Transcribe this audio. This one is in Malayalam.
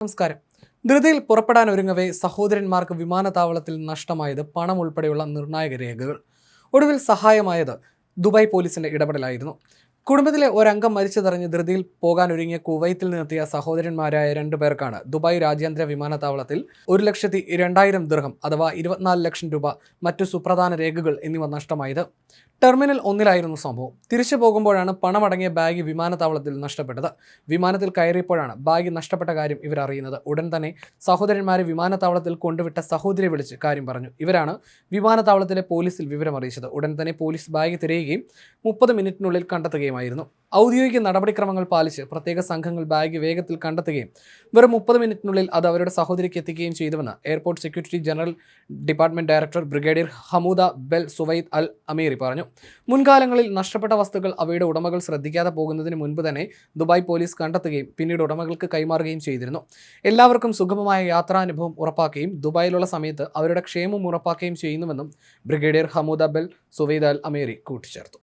നമസ്കാരം. ധൃതിയിൽ പുറപ്പെടാൻ ഒരുങ്ങവേ സഹോദരന്മാർക്ക് വിമാനത്താവളത്തിൽ നഷ്ടമായത് പണം ഉൾപ്പെടെയുള്ള നിർണായക രേഖകൾ. ഒടുവിൽ സഹായമായത് ദുബായ് പോലീസിന്റെ ഇടപെടലായിരുന്നു. കുടുംബത്തിലെ ഒരംഗം മരിച്ചതറിഞ്ഞ് ധൃതിയിൽ പോകാൻ ഒരുങ്ങിയ കുവൈത്തിൽ നിന്നെത്തിയ സഹോദരന്മാരായ രണ്ടു പേർക്കാണ് ദുബായ് രാജ്യാന്തര വിമാനത്താവളത്തിൽ ഒരു ലക്ഷത്തി രണ്ടായിരം ദീർഘം അഥവാ ഇരുപത്തിനാല് ലക്ഷം രൂപ മറ്റു സുപ്രധാന രേഖകൾ എന്നിവ നഷ്ടമായത്. ടെർമിനൽ ഒന്നിലായിരുന്നു സംഭവം. തിരിച്ചു പോകുമ്പോഴാണ് പണമടങ്ങിയ ബാഗ് വിമാനത്താവളത്തിൽ നഷ്ടപ്പെട്ടത്. വിമാനത്തിൽ കയറിയപ്പോഴാണ് ബാഗ് നഷ്ടപ്പെട്ട കാര്യം ഇവർ അറിയുന്നത് ഉടൻ തന്നെ സഹോദരന്മാരെ വിമാനത്താവളത്തിൽ കൊണ്ടുവിട്ട സഹോദരി വിളിച്ച് കാര്യം പറഞ്ഞു. ഇവരാണ് വിമാനത്താവളത്തിലെ പോലീസിൽ വിവരം അറിയിച്ചത് ഉടൻ തന്നെ പോലീസ് ബാഗ് തിരയുകയും മുപ്പത് മിനിറ്റിനുള്ളിൽ കണ്ടെത്തുകയുമായിരുന്നു ഔദ്യോഗിക നടപടിക്രമങ്ങൾ പാലിച്ച് പ്രത്യേക സംഘങ്ങൾ ബാഗ് വേഗത്തിൽ കണ്ടെത്തുകയും വെറും മുപ്പത് മിനിറ്റിനുള്ളിൽ അത് അവരുടെ സഹോദരിക്ക് എത്തിക്കുകയും ചെയ്തുവെന്ന് airport security general department director brigadier Hamouda bel Suwaid Al Ameeri പറഞ്ഞു. മുൻകാലങ്ങളിൽ നഷ്ടപ്പെട്ട വസ്തുക്കൾ അവയുടെ ഉടമകൾ ശ്രദ്ധിക്കാതെ പോകുന്നതിന് മുൻപ് തന്നെ ദുബായ് പോലീസ് കണ്ടെത്തുകയും പിന്നീട് ഉടമകൾക്ക് കൈമാറുകയും ചെയ്തിരുന്നു. എല്ലാവർക്കും സുഗമമായ യാത്രാനുഭവം ഉറപ്പാക്കുകയും ദുബായിലുള്ള സമയത്ത് അവരുടെ ക്ഷേമം ഉറപ്പാക്കുകയും ചെയ്യുന്നുവെന്നും brigadier Hamouda Bel Suwaid Al Ameeri കൂട്ടിച്ചേർത്തു.